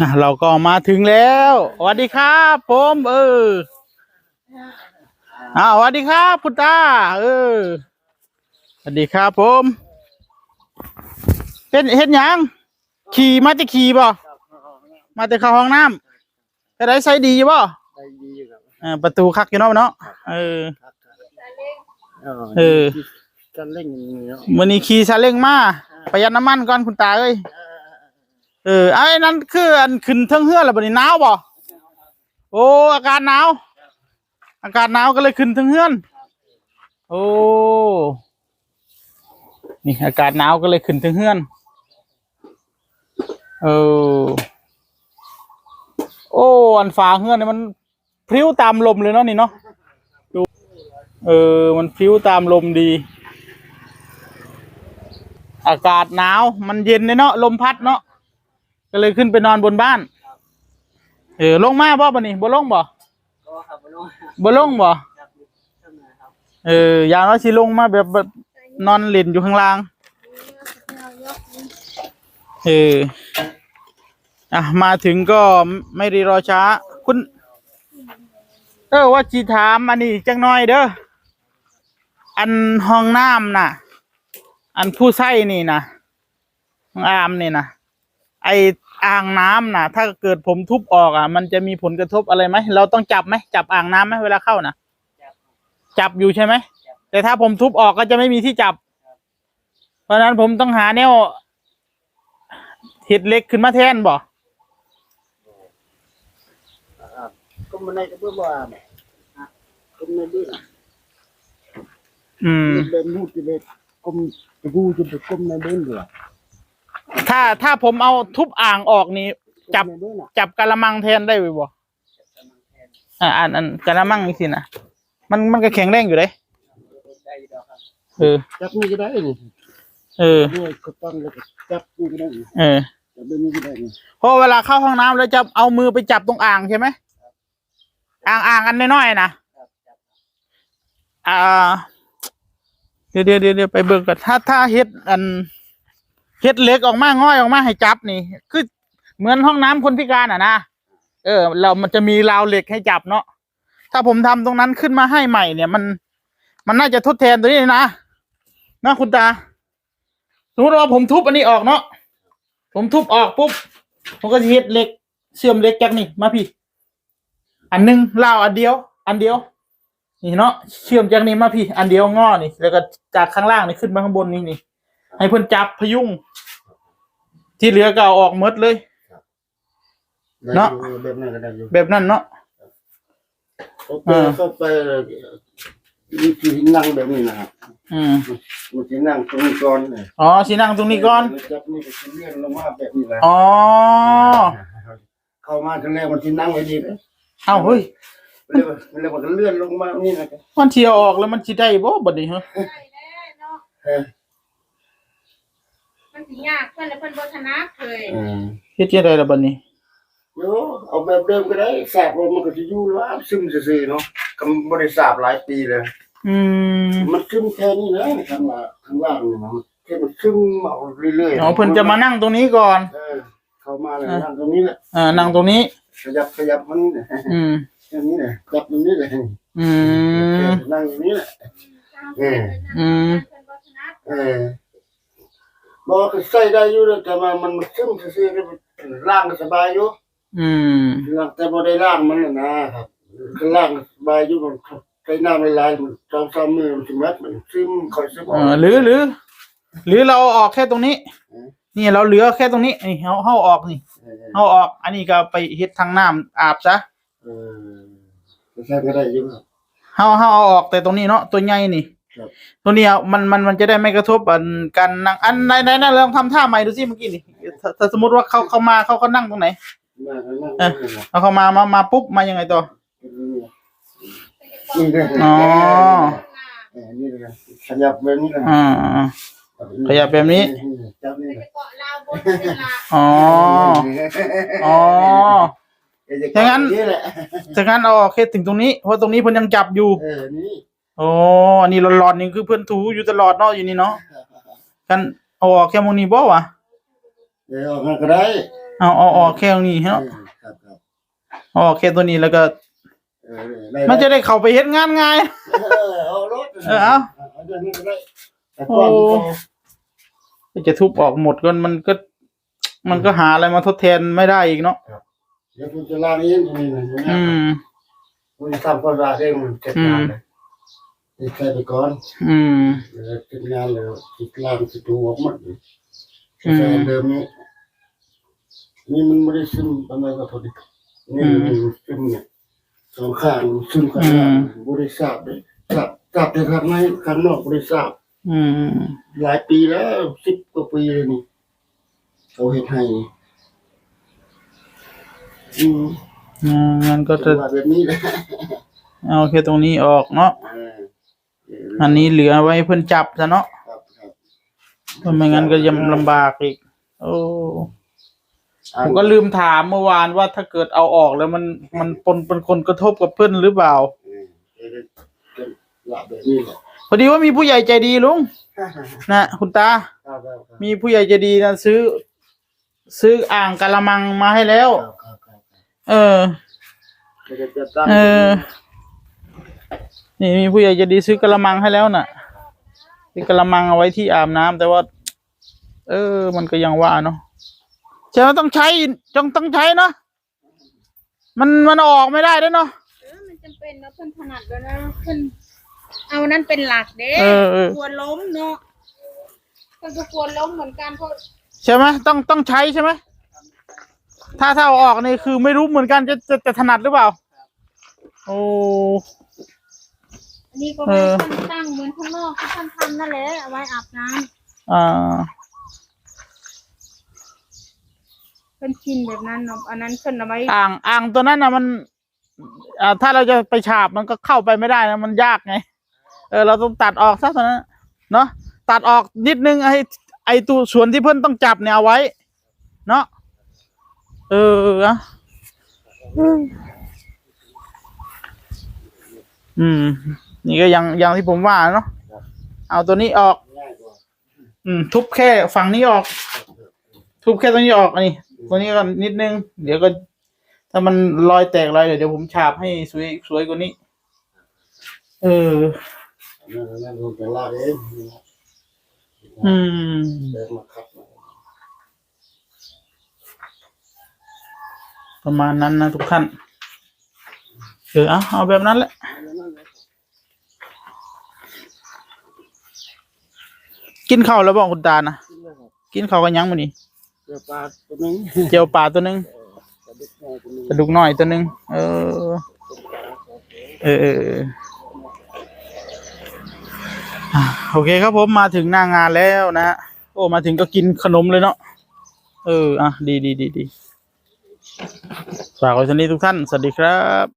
อะเราก็มาถึงแล้วสวัสดีครับผมเอออ่าสวัสดีครับคุณตาเออสวัสดีครับผมเฮ็ดเฮ็ดหยังขี่มาจะขี่บ่มาแต่เข้าห้องน้ำจะได้ใช้ดีบ่ได้ดีครับอ่าประตูคักอยู่เนาะเนาะเออเออกันเล่นเนาะมื้อนี้ขี่ซาเล้งมาประหยัดน้ำมันก่อนคุณตาเอ้ย เออไอ้นั่นคืออันขึ้นเทิงเฮือแล้วบัดนี้หนาวบ่โอ้อากาศหนาวอากาศหนาวก็เลยขึ้นเทิงเฮือน โอ้นี่อากาศหนาวก็เลยขึ้นเทิงเฮือนเออโอ้อันฝาเฮือนนี่มันพิ้วตามลมเลยเนาะนี่เนาะดูเออมันพิ้วตามลมดี อากาศหนาว มันเย็นเลยเนาะลมพัดเนาะ ก็เลยขึ้นไปนอนบนบ้าน เออลงมาบ่ปะนี่บ่ลงบ่ก็ครับน้องบ่ลงบ่ครับท่านนะครับเอออย่างน้อยสิลงมาแบบแบบนอนเล่นอยู่ข้างล่าง เอออะมาถึงก็ไม่รีรอช้า คุณ เออว่าจีถามอันนี้จังน้อยเด้ออันห้องน้ำน่ะ อันผู้ใช้นี่นะห้องอามนี่นะ ไออ่างน้ำน่ะ ถ้าเกิดผมทุบออกอะ มันจะมีผลกระทบอะไรไหมเราต้องจับไหมจับอ่างน้ำไหมเวลาเข้านะจับอยู่ใช่ไหมแต่ถ้าผมทุบออกก็จะไม่มีที่จับ เพราะฉะนั้นผมต้องหาแนวเห็ดเล็กขึ้นมาแทนบ่ก็มันได้ก็เพื่อว่าก็ไม่ได้อืมเป็นมูดจะเป็นกลมจะกูจะเป็นกลมในเบ้นเหรอ ถ้าถ้าผมเอาทุบอ่างออกนี่ จับในเบ้นอะจับกะละมังแทนได้ไหมบ่อ่าอันอันกะละมังนี่สินะมันมันก็แข็งแรงอยู่เลยได้ดอกครับเออจับนี่ก็ได้นี่เออด้วยก็ต้องแล้วก็จับนี่ก็ได้นี่เออจับแบบนี้ก็ได้นี่เพราะเวลาเข้าห้องน้ำแล้วจะเอามือไปจับตรงอ่างใช่ไหมอ่างอ่างอันน้อยๆนะครับจับอ่าเดี๋ยวเดี๋ยวเดี๋ยวเดี๋ยวไปเบิกก่อนถ้าถ้าเฮ็ดอัน เฮ็ดเหล็กออกมาง่อยออกมาให้จับนี่ คือเหมือนห้องน้ำคนพิการอะนะเออ เรามันจะมีราวเหล็กให้จับเนาะถ้าผมทำตรงนั้นขึ้นมาให้ใหม่เนี่ย มัน มันน่าจะทดแทนตัวนี้นะนะคุณตาสมมติว่าผมทุบอันนี้ออกเนาะผมทุบออกปุ๊บผมก็จะเฮ็ดเหล็กเชื่อมเหล็กจากนี่มาพี่ อันหนึงลาวอันเดียว อันเดียว นี่เนาะเชื่อมจากนี้มาพี่ อันเดียวงอนี่ แล้วก็จากข้างล่างนี่ขึ้นมาข้างบนนี่นี่ ให้เพิ่นจับพยุงที่เหลือก็เอาออกหมดเลย เนาะได้อยู่แบบนั้นก็ได้อยู่แบบนั้นเนาะ เขาไปเขาไปวิธีนั่งแบบนี้นะครับอืมมันจะนั่งตรงนี้ก่อนเลยอ๋อสินั่งตรงนี้ก่อน จับนี่ก็จะเลื่อนลงมาแบบนี้แหละอ๋อ เข้ามาครั้งแรกมันจะนั่งไว้ดีไหมเอ้าเฮ้ย มันเลยมันเลยมันก็เลื่อนลงมานี่นะครับมันเที่ยวออกแล้วมันสิได้บ่บัดนี้ฮะได้แล้วเนาะเออ มันสิยากเพิ่นแล้วเพิ่นบ่ถนัดเคยเออเฮ็ดจังไดล่ะบัดนี้ โยเอาแบบเดิมก็ได้สาบลงมันก็จะอยู่แล้วซึมซื่อๆเนาะก็บ่ได้สาบหลายปีเลย อืมมันซึมแค่นี้นะข้างล่างข้างล่างนี่นะมันแค่มันซึมเอาเรื่อยๆอ๋อเพิ่นจะมานั่งตรงนี้ก่อน เออเข้ามาเลยนั่งตรงนี้แหละอ่า นั่งตรงนี้ ขยับขยับมันนี่แหละอืม แค่นี้แหละจับตรงนี้แหละอืม นั่งอย่างนี้แหละ เอออืมเพิ่นบ่ถนัด เออ บอกก็ใส่ได้อยู่แล้วแต่ว่ามันซึมซื่อๆแล้วมันล่างก็สบายอยู่อืมล่างแต่บ่ได้ล่างมันน่ะนะครับก็ล่างก็สบายอยู่มันใช้น้ำละลายมันสองสามมือมันสิมัดมันซึมค่อยซึมอเออกอหรือหรือ หรือเราเอาออกแค่ตรงนี้ นี่เราเหลือแค่ตรงนี้นี่เฮาเฮาออกนี่เออเฮาออก อันนี้ก็ไปเฮ็ดทางน้ำอาบซะเออก็ใช่ก็ได้อยู่ครับ เฮาเฮาเอาออกแต่ตรงนี้เนาะตัวใหญ่นี่ ครับ ตัวนี้อะมันมันมันจะได้ไม่กระทบอันการนั่งอันไหนไหนไหนลองทำท่าใหม่ดูสิเมื่อกี้นี่ถ้าถ้าสมมติว่าเขาเขามาเขาเขานั่งตรงไหนมาก็นั่งเออนี่นะเอาเขามามามาปุ๊บมายังไงต่อ นี่เลยอ๋อ เออนี่เลยขยับแบบนี้เลยอ่าอ่า ขยับแบบนี้ จับนี่ไปเลยเกาะลาวบนเป็นลาอ๋ออ๋อ อย่างนั้นนี่แหละจากนั้นเอาออกแค่ถึงตรงนี้เพราะตรงนี้เพิ่นยังจับอยู่ เออนี่ โอ้อันนี้ร้อนๆนี่คือเพิ่นถูอยู่ตลอดเนาะอยู่นี่เนาะกันเอาออกแค่โมงนี้บ่วะเออออกมาก็ได้เอาเอาออกแค่ตรงนี้เอเนาะอครับครับเอาออกแค่ตัวนี้แล้วก็ เออได้มันจะได้เข้าไปเฮ็ดงานง่าย เออเอารถเออเอา เอาเดี๋ยวนี้ก็ได้แต่ก่อนโอ้ก็จะทุบออกหมดก็มันก็ มันก็หาอะไรมาทดแทนไม่ได้อีกเนาะเดี๋ยวคุณจะลาเองตรงนี้นะอืม คุณทำความสะอาดเองมันเก็บงานเลย ติดใครไปก่อนอืมเดี๋ยวเก็บงานเลยติดล่างติดตัวหมดเลยอืมแฟนเดิมนี้นี่มันไม่ได้ซึมประมาณก็พอดีนี่มันซึมเนี่ยสองข้างซึมข้างล่างบริษัทเลยทราบทราบแต่ข้างในข้างนอกบริษัทอืมหลายปีแล้วสิบกว่าปีเลยนี่เขาเห็นให้นี่อืมอืมงั้นก็ก็จะจะว่าแบบนี้แหละเอาแค่ตรงนี้ออกเนาะเออเอออันนี้เหลือไว้เพิ่นจับซะเนาะครับครับเพราะไม่งั้นก็ยังลำบากอีก โอ้ผมก็ลืมถามเมื่อวานว่าถ้าเกิดเอาออกแล้วมันมันปนเป็นคนกระทบกับเพื่อนหรือเปล่าเออเออเออละแบบนี้แหละพอดีว่ามีผู้ใหญ่ใจดีลุงนะคุณตาครับครับครับมีผู้ใหญ่ใจดีนะซื้อ ซื้ออ่างกะละมังมาให้แล้วครับครับครับเออก็จะจะตั้งเออ นี่มีผู้ใหญ่ใจดีซื้อกะละมังให้แล้วน่ะซื้อกะละมังเอาไว้ที่อาบน้ำแต่ว่า เออ มันก็ยังว่าเนาะใช่ไหมต้องใช้ต้องต้องใช้เนาะมันมันออกไม่ได้ด้วยเนาะเออมันจำเป็นเนาะเพิ่นถนัดแล้วนะเพิ่นเอานั้นเป็นหลักเด้เออเออกลัวล้มเนาะเพิ่นก็กลัวล้มเหมือนกันเพราะใช่ไหมต้องต้องใช้ใช่ไหมถ้าถ้าเอาออกนี่คือไม่รู้เหมือนกันจะจะจะถนัดหรือเปล่า โอ้ อันนี้ก็เอไว้อท่านตั้งเหมือนข้างนอกที่ท่านทำนั่นแหละเอาไว้อาบน้ำอ่าเพิ่นกินแบบนั้นเนาะอันนั้นเพิ่นเอาไว้อ่างอ่างตัวนั้นนะมันอ่าถ้าเราจะไปฉาบมันก็เข้าไปไม่ได้นะมันยากไง เออเราต้องตัดออกซะตอนนั้นเนาะตัดออกนิดนึงไอ้ไอ้ตัวส่วนที่เพิ่นต้องจับเนี่ยเอาไว้ เนาะเอออะอืม นี่ก็ยังยังที่ผมว่าเนาะเอาตัวนี้ออก ง่ายกว่าอืม ทุบแค่ฝั่งนี้ออก ทุบแค่ตัวนี้ออกอันนี้ตัวนี้ก็นิดนึง เดี๋ยวก็ ถ้ามันรอยแตกอะไรเดี๋ยวเดี๋ยวผมฉาบให้สวยสวยกว่านี้ เออนั่นนั่นผมจะลาเองอืม เดินมาคัดมาประมาณนั้นนะทุกท่านเออเอาเอาแบบนั้นแหละ กินข้าวแล้วบอกคุณตานะขึ้นเลยครับกินข้าวกันยังมื้อนี้เดี๋ยวปลาตัวนึงเจียวปลาตัวหนึงกระดูกน้อยตัวนึงกระดูกน้อยตัวหนึงเออ เออเออเอออะโอเคครับผมมาถึงหน้างานแล้วนะฮะโอ้มาถึงก็กินขนมเลยเนาะเอออะดีดีดีดีฝากไว้เท่านี้ทุกท่าน สวัสดีครับ